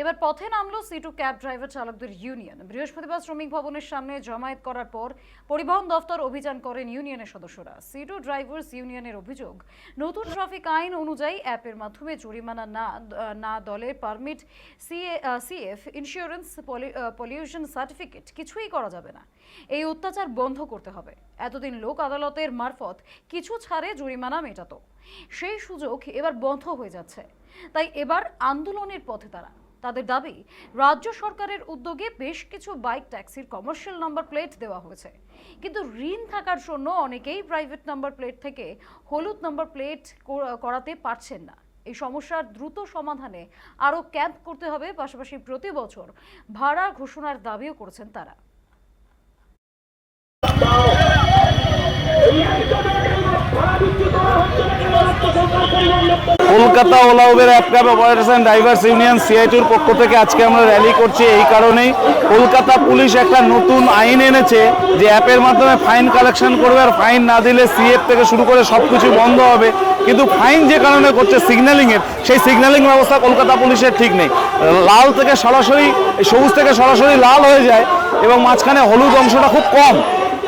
এবার পথে নামলো সিটু ক্যাব ড্রাইভার চালকদের ইউনিয়ন বৃহস্পতিবার শ্রমিক ভবনের সামনে জমায়েত করার পর পরিবহন দফতর অভিযান করেন ইউনিয়নের সদস্যরা। সিটু ড্রাইভার্স ইউনিয়নের অভিযোগ, নতুন ট্রাফিক আইন অনুযায়ী অ্যাপের মাধ্যমে জরিমানা না না দলের permit CF insurance pollution certificate কিছুই করা যাবে না। এই অত্যাচার বন্ধ করতে হবে। এতদিন লোক আদালতের মারফত কিছু ছাড়ে জরিমানা মেটাতো। সেই সুযোগ এবার বন্ধ হয়ে যাচ্ছে। তাই এবার আন্দোলনের পথে তারা তাদের দাবি, রাজ্য সরকারের উদ্যোগে বেশ কিছু বাইক ট্যাক্সির কমার্শিয়াল নাম্বার প্লেট দেওয়া হয়েছে। কিন্তু ঋণ থাকার জন্য অনেকেই প্রাইভেট নাম্বার প্লেট থেকে হলুদ নাম্বার প্লেট করাতে পারছেন না। এই সমস্যার দ্রুত সমাধানে আরও ক্যাম্প করতে হবে, পাশাপাশি প্রতি বছর ভাড়া ঘোষণার দাবিও করেছেন তারা। Kolkata Ola Uber app cab operation drivers union সিআইটির পক্ষ থেকে আজকে আমরা র্যালি করছি এই কারণেই। কলকাতা পুলিশ একটা নতুন আইন এনেছে যে অ্যাপের মাধ্যমে ফাইন কালেকশন করবে আর ফাইন না দিলে সিএফ থেকে শুরু করে সব কিছু বন্ধ হবে। কিন্তু ফাইন যে কারণে করছে সিগন্যালিংয়ের সেই সিগন্যালিং ব্যবস্থা কলকাতা পুলিশের ঠিক নেই। লাল থেকে সরাসরি, সবুজ থেকে সরাসরি লাল হয়ে যায় এবং মাঝখানে হলুদ অংশটা খুব কম।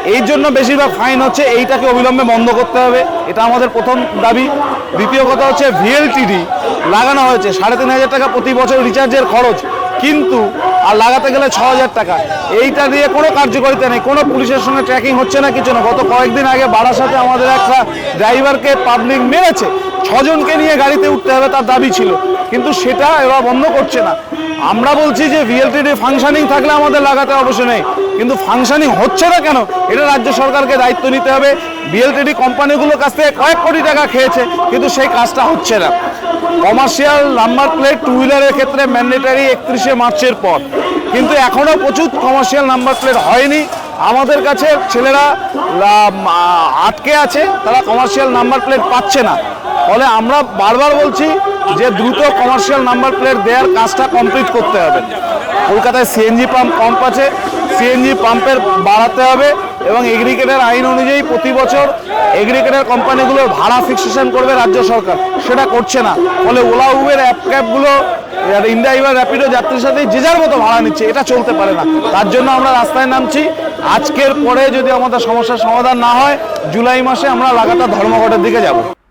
এই জন্য বেশিরভাগ ফাইন হচ্ছে এইটাকে অবিলম্বে বন্ধ করতে হবে। এটা আমাদের প্রথম দাবি। দ্বিতীয় কথা হচ্ছে ভিএলটিডি লাগানো হয়েছে। সাড়ে তিন হাজার টাকা প্রতি বছর রিচার্জের খরচ। কিন্তু আর লাগাতে গেলে ছ হাজার টাকা। এইটা দিয়ে কোনো কার্যকারিতা নেই। কোনো পুলিশের সঙ্গে ট্র্যাকিং হচ্ছে না, কিছু না। গত কয়েকদিন আগে বারাসাতে আমাদের একটা ড্রাইভারকে পাবলিক মেরেছে। ছজনকে নিয়ে গাড়িতে উঠতে হবে, তার দাবি ছিল। কিন্তু সেটা এরা বন্ধ করছে না। আমরা বলছি যে ভিএলটিডি ফাংশনিং থাকলে আমাদের লাগাতে অবশ্য নেই। কিন্তু ফাংশনিং হচ্ছে না কেন? এটা রাজ্য সরকারকে দায়িত্ব নিতে হবে। বিএলটিডি কোম্পানিগুলোর কাছ থেকে কয়েক কোটি টাকা খেয়েছে, কিন্তু সেই কাজটা হচ্ছে না। কমার্শিয়াল নাম্বার প্লেট টু হুইলারের ক্ষেত্রে ম্যান্ডেটারি একত্রিশে মার্চের পর। কিন্তু এখনও প্রচুর কমার্শিয়াল নাম্বার প্লেট হয়নি। আমাদের কাছে ছেলেরা আটকে আছে, তারা কমার্শিয়াল নাম্বার প্লেট পাচ্ছে না। ফলে আমরা বারবার বলছি যে দ্রুত কমার্শিয়াল নাম্বার প্লেট দেওয়ার কাজটা কমপ্লিট করতে হবে। কলকাতায় সিএনজি পাম্প পাম্প আছে। সিএনজি পাম্পের বাড়াতে হবে এবং এগ্রিকেটের আইন অনুযায়ী প্রতি বছর এগ্রিকেটের কোম্পানিগুলোর ভাড়া ফিক্সেশন করবে রাজ্য সরকার। সেটা করছে না। ফলে ওলা, উবের অ্যাপ ক্যাবগুলো ইন্ডাইভার র্যাপিডো যাত্রীর সাথে যে যার মতো ভাড়া নিচ্ছে, এটা চলতে পারে না। তার জন্য আমরা রাস্তায় নামছি। আজকের পরে যদি আমাদের সমস্যার সমাধান না হয়, জুলাই মাসে আমরা লাগাতার ধর্মঘটের দিকে যাব।